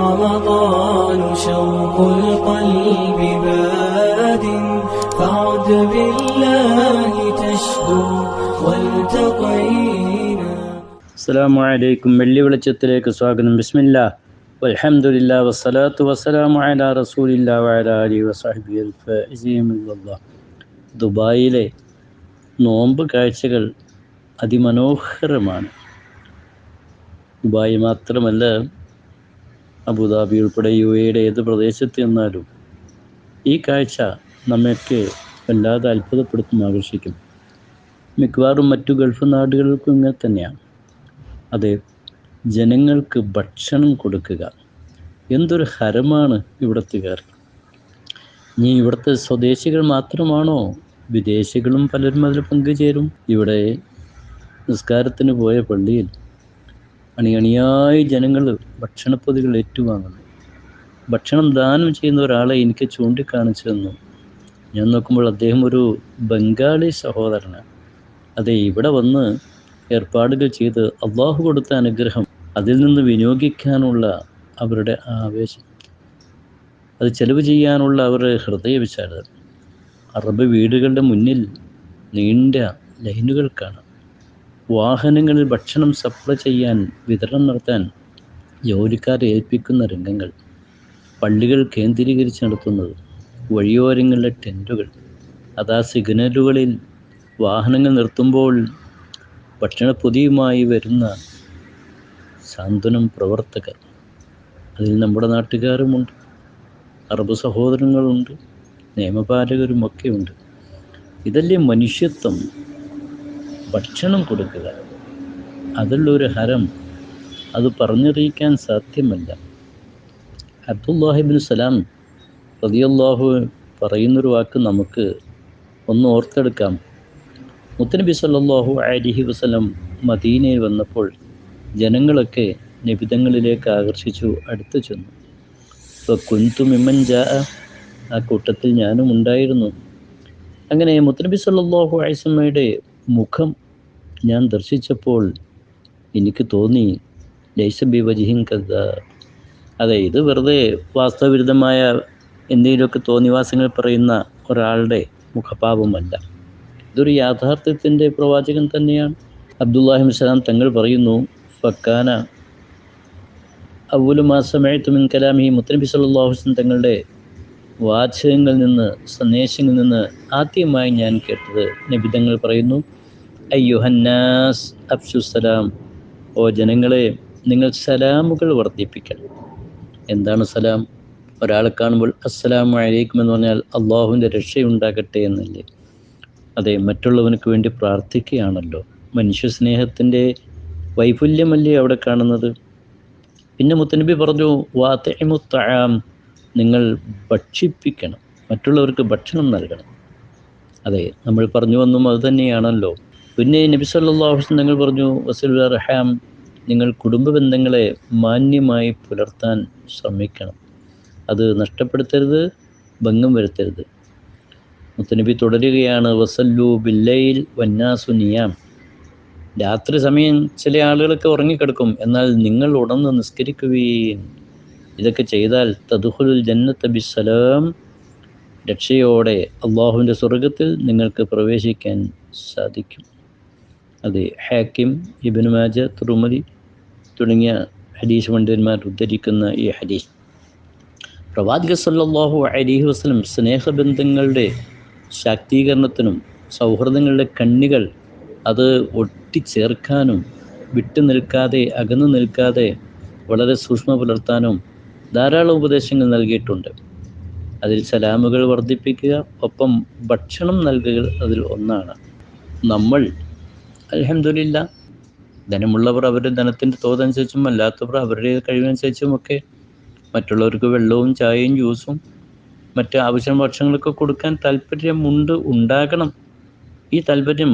رمضان شوق القلب باد فعد بالله تشكو والتقينا അസ്സാം വലൈക്കും വെള്ളി വെളിച്ചത്തിലേക്ക് സ്വാഗതം ബിസ്മില്ല അലഹമുല്ല വസ്സലാത്തു വസ്സലാമു അല റസൂലില്ല വഅല അലി വസാഹിബി അൽഫീമുള്ള ദുബായിലെ നോമ്പ് കാഴ്ചകൾ അതിമനോഹരമാണ് ദുബായ് മാത്രമല്ല അബുദാബി ഉൾപ്പെടെ യു എയുടെ ഏത് പ്രദേശത്ത് ചെന്നാലും ഈ കാഴ്ച നമ്മയൊക്കെ വല്ലാതെ അത്ഭുതപ്പെടുത്തും ആകർഷിക്കും. മിക്കവാറും മറ്റു ഗൾഫ് നാടുകൾക്കും ഇങ്ങനെ തന്നെയാണ്. അതെ ജനങ്ങൾക്ക് ഭക്ഷണം കൊടുക്കുക എന്തൊരു ഹരമാണ് ഇവിടത്തുകാർ നീ ഇവിടുത്തെ സ്വദേശികൾ മാത്രമാണോ? വിദേശികളും പലരും അതിൽ പങ്കുചേരും. ഇവിടെ നിസ്കാരത്തിന് പോയ പള്ളിയിൽ അണിയണിയായി ജനങ്ങൾ ഭക്ഷണപ്പൊതികൾ ഏറ്റുവാങ്ങുന്നു. ഭക്ഷണം ദാനം ചെയ്യുന്ന ഒരാളെ എനിക്ക് ചൂണ്ടിക്കാണിച്ചു തന്നു ഞാൻ നോക്കുമ്പോൾ അദ്ദേഹം ഒരു ബംഗാളി സഹോദരനാണ്. അതെ ഇവിടെ വന്ന് ഏർപ്പാടുകൾ ചെയ്ത് അള്ളാഹു കൊടുത്ത അനുഗ്രഹം അതിൽ നിന്ന് വിനിയോഗിക്കാനുള്ള അവരുടെ ആവേശം. അത് ചെലവ് ചെയ്യാനുള്ള അവരുടെ ഹൃദയ വിശാലത അറബ് വീടുകളുടെ മുന്നിൽ നീണ്ട ലൈനുകൾ കാണാം. വാഹനങ്ങളിൽ ഭക്ഷണം സപ്ലൈ ചെയ്യാൻ വിതരണം നടത്താൻ ജോലിക്കാരെ ഏൽപ്പിക്കുന്ന രംഗങ്ങൾ പള്ളികൾ കേന്ദ്രീകരിച്ച് നടത്തുന്നത് വഴിയോരങ്ങളിലെ ടെന്റുകൾ അതാ സിഗ്നലുകളിൽ വാഹനങ്ങൾ നിർത്തുമ്പോൾ ഭക്ഷണപ്പൊതിയുമായി വരുന്ന സാന്ത്വനം പ്രവർത്തകർ. അതിൽ നമ്മുടെ നാട്ടുകാരുമുണ്ട് അറബ് സഹോദരങ്ങളുണ്ട് നിയമപാലകരുമൊക്കെയുണ്ട്. ഇതല്ലേ മനുഷ്യത്വം? ഭക്ഷണം കൊടുക്കുക. അതിലുള്ളൊരു ഹരം അത് പറഞ്ഞറിയിക്കാൻ സാധ്യമല്ല. അബ്ദുല്ലാഹിബിൻ സലാം റതിയല്ലാഹു പറയുന്നൊരു വാക്ക് നമുക്ക് ഒന്ന് ഓർത്തെടുക്കാം. മുത്തനബി സല്ലാഹു അലിഹി വസ്ലം മദീനയിൽ വന്നപ്പോൾ ജനങ്ങളൊക്കെ നിബിതങ്ങളിലേക്ക് ആകർഷിച്ചു അടുത്തു ചെന്നു. ഇപ്പോൾ കുന്തു മിമ്മൻ ജാ ആ കൂട്ടത്തിൽ ഞാനും ഉണ്ടായിരുന്നു. അങ്ങനെ മുത്തനബി സല്ലാഹു ആയിസമ്മയുടെ മുഖം ഞാൻ ദർശിച്ചപ്പോൾ എനിക്ക് തോന്നി ലൈസബി വജിഹിൻ കഥ. അതെ ഇത് വെറുതെ വാസ്തവവിരുദ്ധമായ എന്തെങ്കിലുമൊക്കെ തോന്നിവാസങ്ങൾ പറയുന്ന ഒരാളുടെ മുഖഭാവമല്ല. ഇതൊരു യാഥാർത്ഥ്യത്തിന്റെ പ്രവാചകൻ തന്നെയാണ്. അബ്ദുല്ലാഹിം സലാം തങ്ങൾ പറയുന്നു ഫക്കാന അവലു മിൻ കലാമി മുത്തനബി സല്ലാഹു വസ്ലം തങ്ങളുടെ വാചകങ്ങളിൽ നിന്ന് സന്ദേശങ്ങളിൽ നിന്ന് ആദ്യമായി ഞാൻ കേട്ടത് നബിതങ്ങൾ പറയുന്നു. അയ്യുഹന്നാസ് അബ്സുസലാം ഓ ജനങ്ങളെ നിങ്ങൾ സലാമുകൾ വർദ്ധിപ്പിക്കണം എന്താണ് സലാം? ഒരാളെ കാണുമ്പോൾ അസ്സലാമു അലൈക്കും എന്ന് പറഞ്ഞാൽ അള്ളാഹുവിന്റെ രക്ഷയുണ്ടാകട്ടെ എന്നല്ലേ? അതെ മറ്റുള്ളവനക്ക് വേണ്ടി പ്രാർത്ഥിക്കുകയാണല്ലോ. മനുഷ്യ സ്നേഹത്തിന്റെ വൈഫല്യമല്ലേ അവിടെ കാണുന്നത്? പിന്നെ മുത്തനബി പറഞ്ഞു വാത്തമുത്താം നിങ്ങൾ ഭക്ഷിപ്പിക്കണം. മറ്റുള്ളവർക്ക് ഭക്ഷണം നൽകണം. അതെ നമ്മൾ പറഞ്ഞു വന്നും അത് തന്നെയാണല്ലോ പിന്നെ നബി സല്ലാഹുസ്ലം നിങ്ങൾ പറഞ്ഞു വസീൽ റഹാം നിങ്ങൾ കുടുംബ ബന്ധങ്ങളെ മാന്യമായി പുലർത്താൻ ശ്രമിക്കണം. അത് നഷ്ടപ്പെടുത്തരുത് ഭംഗം വരുത്തരുത്. മുത്തനബി തുടരുകയാണ് വസല്ലു ബില്ലയിൽ വന്നാസു നിയാം. രാത്രി സമയം ചില ആളുകളൊക്കെ ഉറങ്ങിക്കിടക്കും എന്നാൽ നിങ്ങൾ ഉണർന്ന് നിസ്കരിക്കുകയും ഇതൊക്കെ ചെയ്താൽ തദുഹുൽ ജന്നത്ത് ബിസലാം രക്ഷയോടെ അള്ളാഹുവിന്റെ സ്വർഗത്തിൽ നിങ്ങൾക്ക് പ്രവേശിക്കാൻ സാധിക്കും. അതെ ഹാക്കിം ഇബിനുമാജ മാജ തുറുമതി തുടങ്ങിയ ഹദീസ് പണ്ഡിതന്മാർ ഉദ്ധരിക്കുന്ന ഈ ഹദീസ്. പ്രവാചക സല്ലാഹു അലിഹി വസ്ലം സ്നേഹബന്ധങ്ങളുടെ ശാക്തീകരണത്തിനും സൗഹൃദങ്ങളുടെ കണ്ണികൾ അത് ഒട്ടിച്ചേർക്കാനും വിട്ടു നിൽക്കാതെ അകന്നു നിൽക്കാതെ വളരെ സൂക്ഷ്മ പുലർത്താനും ധാരാളം ഉപദേശങ്ങൾ നൽകിയിട്ടുണ്ട്. അതിൽ സലാമുകൾ വർദ്ധിപ്പിക്കുക ഒപ്പം ഭക്ഷണം നൽകുക അതിൽ ഒന്നാണ്. നമ്മൾ അലഹമില്ല ധനമുള്ളവർ അവരുടെ ധനത്തിന്റെ തോതനുസരിച്ചും അല്ലാത്തവർ അവരുടെ കഴിവനുസരിച്ചും ഒക്കെ മറ്റുള്ളവർക്ക് വെള്ളവും ചായയും ജ്യൂസും മറ്റ് ആവശ്യം ഭക്ഷണങ്ങളൊക്കെ കൊടുക്കാൻ താല്പര്യമുണ്ട് ഉണ്ടാകണം. ഈ താല്പര്യം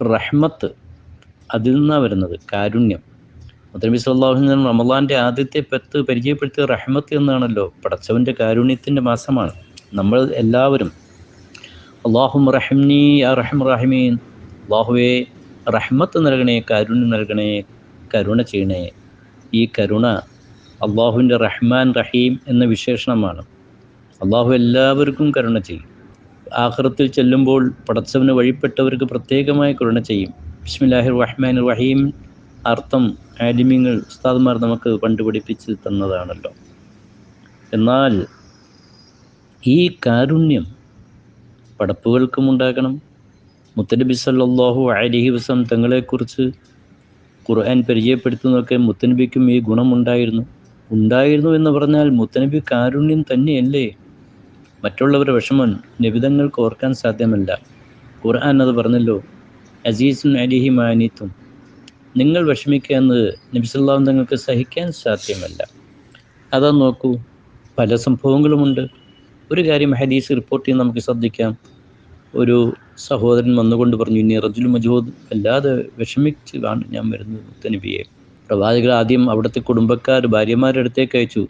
റഹ്മത്ത് അതിൽ നിന്നാണ് വരുന്നത് കാരുണ്യം. മുത്തനബി സല്ലാഹു റമലാന്റെ ആദ്യത്തെ പത്ത് പരിചയപ്പെടുത്തിയ റഹ്മത്ത് എന്നാണല്ലോ പടച്ചവന്റെ കാരുണ്യത്തിന്റെ മാസമാണ്. നമ്മൾ എല്ലാവരും അള്ളാഹും റഹ്മീ റഹ്മ റഹിമീൻ അള്ളാഹുവേ റഹ്മത്ത് നൽകണേ കരുണ നൽകണേ കരുണ ചെയ്യണേ. ഈ കരുണ അള്ളാഹുവിന്റെ റഹ്മാൻ റഹീം എന്ന വിശേഷണമാണ്. അള്ളാഹു എല്ലാവർക്കും കരുണ ചെയ്യും. ആഹ്റത്തിൽ ചെല്ലുമ്പോൾ പടച്ചവന് വഴിപ്പെട്ടവർക്ക് പ്രത്യേകമായ കരുണ ചെയ്യും. ബിസ്മില്ലാഹിർ റഹ്മാൻ റഹീം അർത്ഥം ആലിമ്യങ്ങൾ ഉസ്താദ്മാർ നമുക്ക് കണ്ടുപിടിപ്പിച്ച് തന്നതാണല്ലോ. എന്നാൽ ഈ കാരുണ്യം പടപ്പുകൾക്കും ഉണ്ടാകണം മുത്തനബി സല്ലാഹു അലൈഹി വസല്ലം തങ്ങളെക്കുറിച്ച് ഖുർആൻ പരിചയപ്പെടുത്തുന്നതൊക്കെ മുത്തനബിക്കും ഈ ഗുണമുണ്ടായിരുന്നു. ഉണ്ടായിരുന്നു എന്ന് പറഞ്ഞാൽ മുത്തനബി കാരുണ്യം തന്നെയല്ലേ? മറ്റുള്ളവരുടെ വിഷമം നിബിതങ്ങൾക്ക് ഓർക്കാൻ സാധ്യമല്ല. ഖുർആൻ അത് പറഞ്ഞല്ലോ അസീസുൻ അലിഹി മാനിത്തും. നിങ്ങൾ വിഷമിക്കുക എന്നത് നബിസല്ലാഹു തങ്ങൾക്ക് സഹിക്കാൻ സാധ്യമല്ല. അതാ നോക്കൂ പല സംഭവങ്ങളുമുണ്ട്. ഒരു കാര്യം ഹദീസ് റിപ്പോർട്ട് ചെയ്യാൻ നമുക്ക് ശ്രദ്ധിക്കാം. ഒരു സഹോദരൻ വന്നുകൊണ്ട് പറഞ്ഞു ഇനി റജുൽ മജൂദ് വല്ലാതെ വിഷമിച്ചാണ് ഞാൻ വരുന്നത് മുത്തനബിയെ. പ്രവാചകർ ആദ്യം അവിടുത്തെ കുടുംബക്കാർ ഭാര്യമാരുടെ അടുത്തേക്ക് അയച്ചു.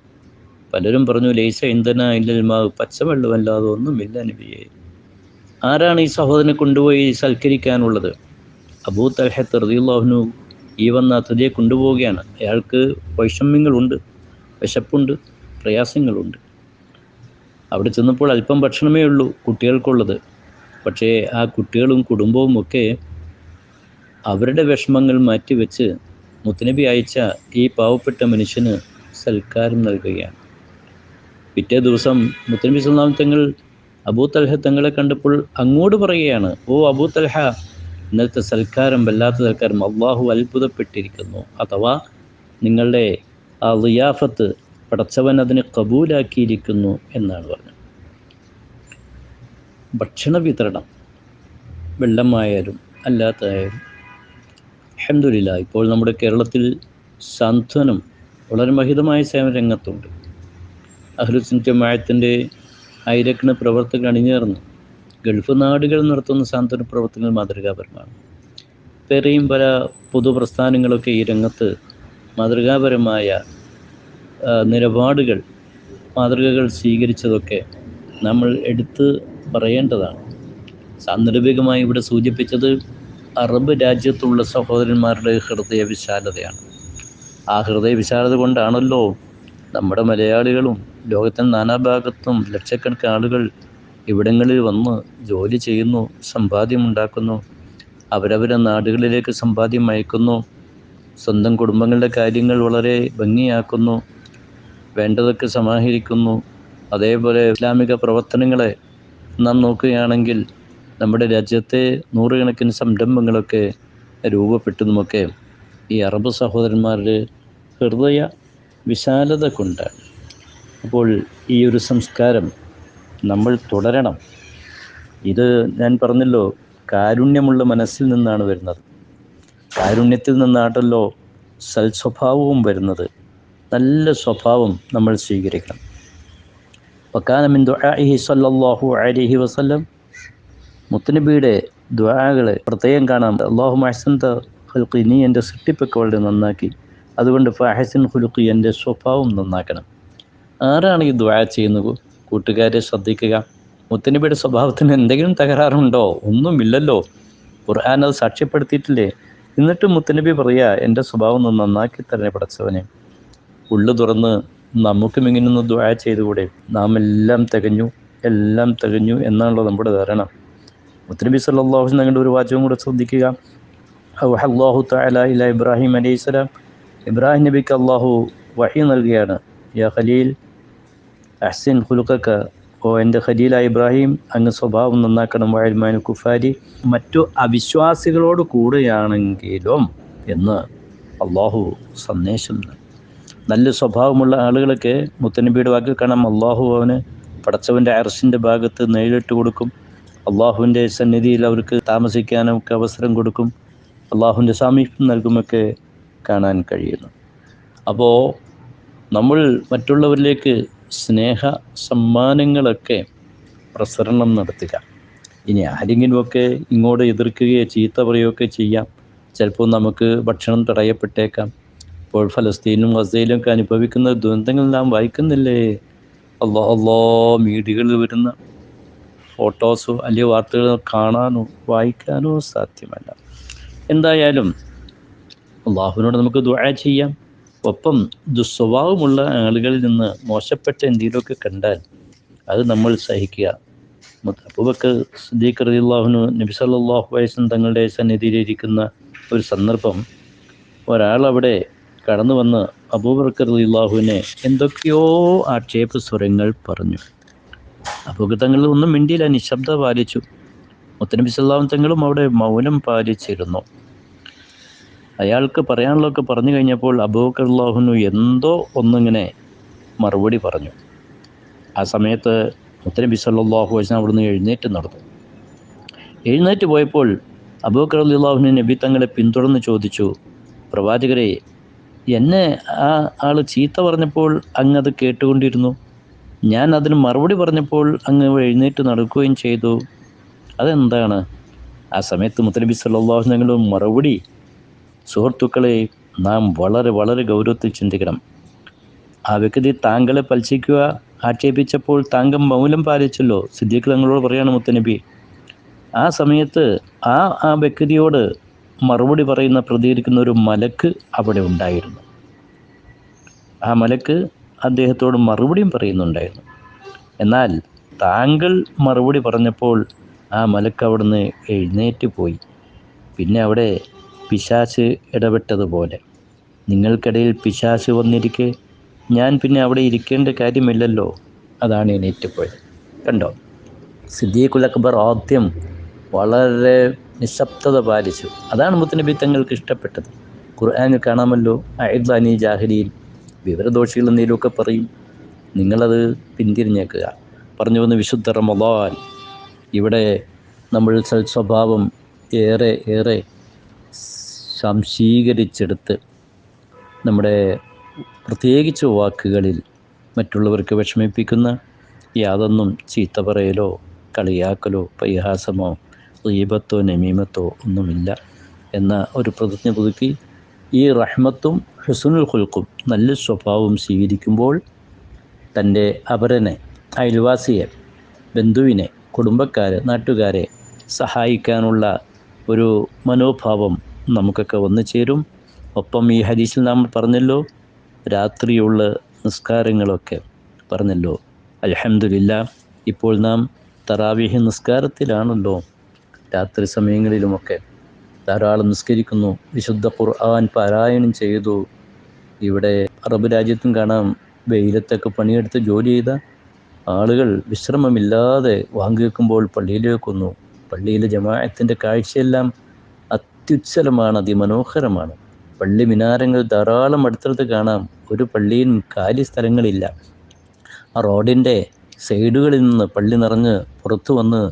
പലരും പറഞ്ഞു ലേസ ഇന്ധന ഇല്ലൽമാവ് പച്ചവെള്ളമല്ലാതെ ഒന്നുമില്ല നബിയെ. ആരാണ് ഈ സഹോദരനെ കൊണ്ടുപോയി സൽക്കരിക്കാനുള്ളത്? അബൂ തൽഹത്ത് റദിയുള്ളാഹുനു ഈ വന്ന അതിഥിയെ കൊണ്ടുപോവുകയാണ്. അയാൾക്ക് വൈഷമ്യങ്ങളുണ്ട് വിശപ്പുണ്ട് പ്രയാസങ്ങളുണ്ട്. അവിടെ ചെന്നപ്പോൾ അല്പം ഭക്ഷണമേ ഉള്ളൂ കുട്ടികൾക്കുള്ളത്. പക്ഷേ ആ കുട്ടികളും കുടുംബവും ഒക്കെ അവരുടെ വിഷമങ്ങൾ മാറ്റിവെച്ച് മുത്തനബി അയച്ച ഈ പാവപ്പെട്ട മനുഷ്യന് സൽക്കാരം നൽകുകയാണ്. പിറ്റേ ദിവസം മുത്തനബി സുൽത്താൻ തങ്ങൾ അബൂ തൽഹ തങ്ങളെ കണ്ടപ്പോൾ അങ്ങോട്ട് പറയുകയാണ് ഓ അബൂ തൽഹ ഇന്നലത്തെ സൽക്കാരം വല്ലാത്ത സൽക്കാരം അള്ളാഹു അത്ഭുതപ്പെട്ടിരിക്കുന്നു. അഥവാ നിങ്ങളുടെ ആ ലിയാഫത്ത് പടച്ചവൻ അതിനെ കബൂലാക്കിയിരിക്കുന്നു എന്നാണ് പറഞ്ഞത്. ഭക്ഷണ വിതരണം വെള്ളമായാലും അല്ലാത്തതായാലും. അഹമ്മദില്ല ഇപ്പോൾ നമ്മുടെ കേരളത്തിൽ സാന്ത്വനം വളരെ മഹിതമായ സേവന രംഗത്തുണ്ട്. അഹ്ലുസിൻ ജമായത്തിന്റെ ആയിരക്കണ പ്രവർത്തകർ അണിഞ്ഞേർന്ന് ഗൾഫ് നാടുകൾ നടത്തുന്ന സാന്ത്വന പ്രവർത്തനങ്ങൾ മാതൃകാപരമാണ്. വേറെയും പല പൊതുപ്രസ്ഥാനങ്ങളൊക്കെ ഈ രംഗത്ത് മാതൃകാപരമായ നിലപാടുകൾ മാതൃകകൾ സ്വീകരിച്ചതൊക്കെ നമ്മൾ എടുത്ത് പറയേണ്ടതാണ്. സാന്ദർഭികമായി ഇവിടെ സൂചിപ്പിച്ചത് അറബ് രാജ്യത്തുള്ള സഹോദരന്മാരുടെ ഹൃദയ വിശാലതയാണ്. ആ ഹൃദയ വിശാലത കൊണ്ടാണല്ലോ നമ്മുടെ മലയാളികളും ലോകത്തിന്റെ നാനാഭാഗത്തും ലക്ഷക്കണക്കിന് ആളുകൾ ഇവിടങ്ങളിൽ വന്ന് ജോലി ചെയ്യുന്നു സമ്പാദ്യമുണ്ടാക്കുന്നു അവരവരെ നാടുകളിലേക്ക് സമ്പാദ്യം അയക്കുന്നു സ്വന്തം കുടുംബങ്ങളുടെ കാര്യങ്ങൾ വളരെ ഭംഗിയാക്കുന്നു വേണ്ടതൊക്കെ സമാഹരിക്കുന്നു അതേപോലെ ഇസ്ലാമിക പ്രവർത്തനങ്ങളെ നാം നോക്കുകയാണെങ്കിൽ നമ്മുടെ രാജ്യത്തെ നൂറുകണക്കിന് സംരംഭങ്ങളൊക്കെ രൂപപ്പെട്ടതുമൊക്കെ ഈ അറബ് സഹോദരന്മാരുടെ ഹൃദയ വിശാലത കൊണ്ടാണ്. അപ്പോൾ ഈ ഒരു സംസ്കാരം നമ്മൾ തുടരണം. ഇത് ഞാൻ പറഞ്ഞല്ലോ കാരുണ്യമുള്ള മനസ്സിൽ നിന്നാണ് വരുന്നത്. കാരുണ്യത്തിൽ നിന്നാണല്ലോ സൽസ്വഭാവവും വരുന്നത്. നല്ല സ്വഭാവം നമ്മൾ സ്വീകരിക്കണം. വക്കാനമിൻ ദുആഇഹി സല്ലല്ലാഹു അലൈഹി വസല്ലം മുത്തനബിയുടെ ദ്വാകൾ പ്രത്യേകം കാണാം. അള്ളാഹു മഹസന്ത ഹുൽക്കി നീ എന്റെ സൃഷ്ടിപ്പൊക്കെ വളരെ നന്നാക്കി. അതുകൊണ്ട് ഫഹസിൻ ഹുലുക്കി എന്റെ സ്വഭാവം നന്നാക്കണം. ആരാണ് ഈ ദ്വാ ചെയ്യുന്നത്? കൂട്ടുകാരെ ശ്രദ്ധിക്കുക. മുത്തനബിയുടെ സ്വഭാവത്തിന് എന്തെങ്കിലും തകരാറുണ്ടോ? ഒന്നുമില്ലല്ലോ. ഖുർആൻ അത് സാക്ഷ്യപ്പെടുത്തിയിട്ടില്ലേ? എന്നിട്ട് മുത്തനബി പറയുക എന്റെ സ്വഭാവം നന്നാക്കി തരണേ പടച്ചവനെ. ഉള്ളു തുറന്ന് നമുക്കും ഇങ്ങനെ ഒന്ന് ദ്വാ ചെയ്തുകൂടെ? നാം എല്ലാം തികഞ്ഞു എല്ലാം തികഞ്ഞു എന്നാണല്ലോ നമ്മുടെ ധാരണ. മുത്തനബി സല്ലാഹു ഞങ്ങളുടെ ഒരു വാചകം കൂടെ ശ്രദ്ധിക്കുക. അള്ളാഹു തല ഇബ്രാഹിം അലൈഹി സ്വലാം. ഇബ്രാഹിം നബിക്ക് അള്ളാഹു വഹി നൽകുകയാണ് യാ ഖലീൽ അഹ്സിൻ ഹുലുക്കക്ക് ഓ എന്റെ ഖലീല ഇബ്രാഹിം അങ്ങ് സ്വഭാവം നന്നാക്കണം. വാഴ്മാൻ കുഫാരി. മറ്റു അവിശ്വാസികളോട് കൂടെയാണെങ്കിലും എന്ന് അള്ളാഹു സന്ദേശം നൽകി. നല്ല സ്വഭാവമുള്ള ആളുകളൊക്കെ മുത്തനബിയുടെ വാക്കിൽ കാണാം. അള്ളാഹു അവന് പടച്ചവന്റെ അറസിന്റെ ഭാഗത്ത് നേരിട്ട് കൊടുക്കും. അള്ളാഹുവിന്റെ സന്നിധിയിൽ അവർക്ക് താമസിക്കാനൊക്കെ അവസരം കൊടുക്കും. അള്ളാഹുവിന്റെ സാമീപ്യം നൽകുമൊക്കെ കാണാൻ കഴിയുന്നു. അപ്പോൾ നമ്മൾ മറ്റുള്ളവരിലേക്ക് സ്നേഹ സമ്മാനങ്ങളൊക്കെ പ്രസരണം നടത്തുക. ഇനി ആരെങ്കിലുമൊക്കെ ഇങ്ങോട്ട് എതിർക്കുകയോ ചീത്ത പറയുകയൊക്കെ ചെയ്യാം. ചിലപ്പോൾ നമുക്ക് ഭക്ഷണം തടയപ്പെട്ടേക്കാം. ഇപ്പോൾ ഫലസ്തീനും ഗസയിലും ഒക്കെ അനുഭവിക്കുന്ന ദുരന്തങ്ങൾ നാം വായിക്കുന്നില്ലേ? അല്ലോ അല്ലോ മീഡിയകളിൽ വരുന്ന ഫോട്ടോസോ അല്ലെങ്കിൽ വാർത്തകൾ കാണാനോ വായിക്കാനോ സാധ്യമല്ല. എന്തായാലും അള്ളാഹുവിനോട് നമുക്ക് ദുആ ചെയ്യാം. ഒപ്പം ദുസ്വഭാവമുള്ള ആളുകളിൽ നിന്ന് മോശപ്പെട്ട എന്തെങ്കിലുമൊക്കെ കണ്ടാൽ അത് നമ്മൾ സഹിക്കുക. അബൂബക്കർ സിദ്ദീഖ് റതി നബി സല്ലല്ലാഹു അലൈഹി വസല്ലം തങ്ങളുടെ സന്നിധിയിലിരിക്കുന്ന ഒരു സന്ദർഭം ഒരാൾ അവിടെ കടന്നു വന്ന് അബൂബക്കർ അള്ളാഹുവിനെ എന്തൊക്കെയോ ആക്ഷേപ സ്വരങ്ങൾ പറഞ്ഞു. അബൂബക്കർ തങ്ങൾ ഒന്നും മിണ്ടിയില്ല. നിശബ്ദ പാലിച്ചു. മുത്തനബി സല്ലാഹു തങ്ങളും അവിടെ മൗനം പാലിച്ചിരുന്നു. അയാൾക്ക് പറയാനുള്ളതൊക്കെ പറഞ്ഞു കഴിഞ്ഞപ്പോൾ അബൂബക്കർ അള്ളാഹുനു എന്തോ ഒന്നിങ്ങനെ മറുപടി പറഞ്ഞു. ആ സമയത്ത് മുത്തനബി സല്ലാഹു വസ്ലം അവിടുന്ന് എഴുന്നേറ്റ് നടന്നു. എഴുന്നേറ്റ് പോയപ്പോൾ അബൂബക്കർ അള്ളാഹുനെ നബി തങ്ങളെ പിന്തുടർന്ന് ചോദിച്ചു പ്രവാചകരെ എന്നെ ആ ആൾ ചീത്ത പറഞ്ഞപ്പോൾ അങ്ങ് അത് കേട്ടുകൊണ്ടിരുന്നു. ഞാൻ അതിന് മറുപടി പറഞ്ഞപ്പോൾ അങ്ങ് എഴുന്നേറ്റ് നടക്കുകയും ചെയ്തു. അതെന്താണ്? ആ സമയത്ത് മുത്തലബി സല്ലാഹു ഞങ്ങൾ മറുപടി സുഹൃത്തുക്കളെ നാം വളരെ വളരെ ഗൗരവത്തിൽ ചിന്തിക്കണം. ആ വ്യക്തി താങ്കളെ പലിശിക്കുക ആക്ഷേപിച്ചപ്പോൾ താങ്കൾ മൗനം പാലിച്ചല്ലോ? സിദ്ദീഖ് തങ്ങളോട് പറയാണ് മുത്തനബി. ആ സമയത്ത് ആ ആ വ്യക്തിയോട് മറുപടി പറയുന്ന പ്രതികരിക്കുന്ന ഒരു മലക്ക് അവിടെ ഉണ്ടായിരുന്നു. ആ മലക്ക് അദ്ദേഹത്തോട് മറുപടിയും പറയുന്നുണ്ടായിരുന്നു. എന്നാൽ താങ്കൾ മറുപടി പറഞ്ഞപ്പോൾ ആ മലക്ക് അവിടുന്ന് എഴുന്നേറ്റ് പോയി. പിന്നെ അവിടെ പിശാച്ച് ഇടപെട്ടതുപോലെ നിങ്ങൾക്കിടയിൽ പിശാച്ച് വന്നിരിക്കെ ഞാൻ പിന്നെ അവിടെ ഇരിക്കേണ്ട കാര്യമില്ലല്ലോ. അതാണ് എണീറ്റ് പോയത്. കണ്ടോ? സിദ്ദീഖുൽ അക്ബർ ആദ്യം വളരെ നിശബ്ദത പാലിച്ചു. അതാണ് മുത്തനബി തങ്ങൾക്ക് ഇഷ്ടപ്പെട്ടത്. ഖുർആാനിൽ കാണാമല്ലോ അയദ്ലാനി ജാഹരിയിൽ വിവരദോഷികൾ എന്തെങ്കിലുമൊക്കെ പറയും. നിങ്ങളത് പിന്തിരിഞ്ഞേക്കുക. പറഞ്ഞു വന്ന് വിശുദ്ധ റമദാൻ. ഇവിടെ നമ്മൾ സൽസ്വഭാവം ഏറെ ഏറെ സംശീകരിച്ചെടുത്ത് നമ്മുടെ പ്രത്യേകിച്ച് വാക്കുകളിൽ മറ്റുള്ളവർക്ക് വിഷമിപ്പിക്കുന്ന യാതൊന്നും ചീത്ത പറയലോ കളിയാക്കലോ പരിഹാസമോ ദീപത്തോ നമീമത്തോ ഒന്നുമില്ല എന്ന ഒരു പ്രതിജ്ഞ പുതുക്കി ഈ റഹ്മത്തും ഹുസുനുൽ ഹുൽക്കും നല്ല സ്വഭാവവും സ്വീകരിക്കുമ്പോൾ തന്റെ അപരനെ അയൽവാസിയെ ബന്ധുവിനെ കുടുംബക്കാരെ നാട്ടുകാരെ സഹായിക്കാനുള്ള ഒരു മനോഭാവം നമുക്കൊക്കെ വന്നു ചേരും. ഒപ്പം ഈ ഹദീസിൽ നാം പറഞ്ഞല്ലോ രാത്രിയുള്ള നിസ്കാരങ്ങളൊക്കെ പറഞ്ഞല്ലോ അലഹമില്ല ഇപ്പോൾ നാം തറാവിഹി നിസ്കാരത്തിലാണല്ലോ രാത്രി സമയങ്ങളിലുമൊക്കെ ധാരാളം നിസ്കരിക്കുന്നു. വിശുദ്ധ ഖുർആൻ പാരായണം ചെയ്തു. ഇവിടെ അറബ് രാജ്യത്തും കാണാം. വെയിലത്തൊക്കെ പണിയെടുത്ത് ജോലി ചെയ്ത ആളുകൾ വിശ്രമമില്ലാതെ വാങ്ങി വെക്കുമ്പോൾ പള്ളിയിലേക്ക് വന്നു പള്ളിയിലെ ജമാഅത്തിന്റെ കാഴ്ചയെല്ലാം അത്യുച്ഛലമാണ് അതിമനോഹരമാണ്. പള്ളി മിനാരങ്ങൾ ധാരാളം അടുത്തടുത്ത് കാണാം. ഒരു പള്ളിയും കാലി സ്ഥലങ്ങളില്ല. ആ റോഡിന്റെ സൈഡുകളിൽ നിന്ന് പള്ളി നിറഞ്ഞ് പുറത്തു വന്ന്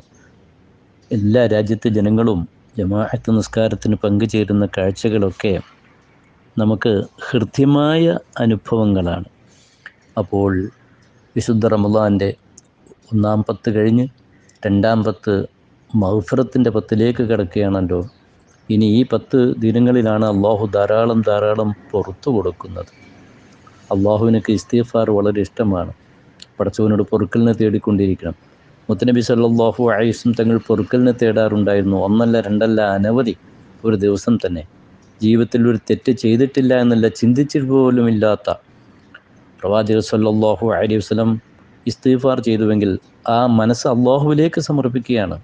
എല്ലാ രാജ്യത്തെ ജനങ്ങളും ജമാഅത്ത് നിസ്കാരത്തിന് പങ്കുചേരുന്ന കാഴ്ചകളൊക്കെ നമുക്ക് ഹൃദ്യമായ അനുഭവങ്ങളാണ്. അപ്പോൾ വിശുദ്ധ റമദാന്റെ ഒന്നാം പത്ത് കഴിഞ്ഞ് രണ്ടാം പത്ത് മൗഫറത്തിന്റെ പത്തിലേക്ക് കിടക്കുകയാണല്ലോ. ഇനി ഈ പത്ത് ദിനങ്ങളിലാണ് അള്ളാഹു ധാരാളം ധാരാളം പുറത്തു കൊടുക്കുന്നത്. അള്ളാഹുവിനൊക്കെ ഇസ്തീഫാർ വളരെ ഇഷ്ടമാണ്. പടച്ചവനോട് പൊറുക്കലിനെ തേടിക്കൊണ്ടിരിക്കണം. മുത്തനബി സല്ലാഹു ആയുസും തങ്ങൾ പൊറുക്കലിനെ തേടാറുണ്ടായിരുന്നു. ഒന്നല്ല രണ്ടല്ല അനവധി ഒരു ദിവസം തന്നെ. ജീവിതത്തിൽ ഒരു തെറ്റ് ചെയ്തിട്ടില്ല എന്നല്ല ചിന്തിച്ചിട്ട് പോലും ഇല്ലാത്ത പ്രവാചകർ സല്ലാഹു അലൈഹി വസ്ലം ഇസ്തീഫാർ ചെയ്തുവെങ്കിൽ ആ മനസ്സ് അള്ളാഹുവിലേക്ക് സമർപ്പിക്കുകയാണ്.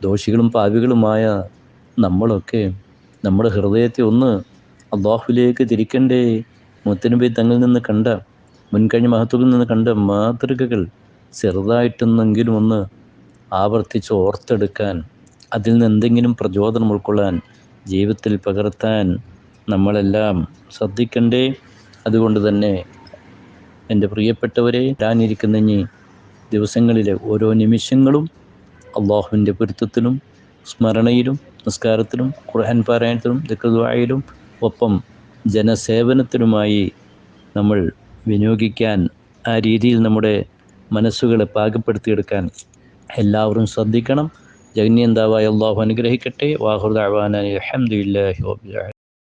ദോഷികളും പാവികളുമായ നമ്മളൊക്കെ നമ്മുടെ ഹൃദയത്തെ ഒന്ന് അള്ളാഹുവിലേക്ക് തിരിക്കണ്ടേ? മുത്തനബി തങ്ങളിൽ നിന്ന് കണ്ട മുൻകഴിഞ്ഞ മഹത്വത്തിൽ നിന്ന് കണ്ട മാതൃകകൾ ചെറുതായിട്ടെന്നെങ്കിലും ഒന്ന് ആവർത്തിച്ച് ഓർത്തെടുക്കാൻ അതിൽ നിന്ന് എന്തെങ്കിലും പ്രചോദനം ഉൾക്കൊള്ളാൻ ജീവിതത്തിൽ പകർത്താൻ നമ്മളെല്ലാം ശ്രദ്ധിക്കണ്ടേ? അതുകൊണ്ട് തന്നെ എന്റെ പ്രിയപ്പെട്ടവരെ ഇടാനിരിക്കുന്ന ഇനി ദിവസങ്ങളിലെ ഓരോ നിമിഷങ്ങളും അള്ളാഹുവിന്റെ പൊരുത്തത്തിലും സ്മരണയിലും നിസ്കാരത്തിലും ഖുർഹാൻ പാരായണത്തിലും ദിക്കദ്വായിലും ഒപ്പം ജനസേവനത്തിനുമായി നമ്മൾ വിനിയോഗിക്കാൻ ആ രീതിയിൽ നമ്മുടെ മനസ്സുകളെ പാകപ്പെടുത്തിയെടുക്കാൻ എല്ലാവരും ശ്രദ്ധിക്കണം. ജഗന്യന്താവായ അള്ളാഹു അനുഗ്രഹിക്കട്ടെ. വാഹുദാൻ അലഹമുല്ലാഹി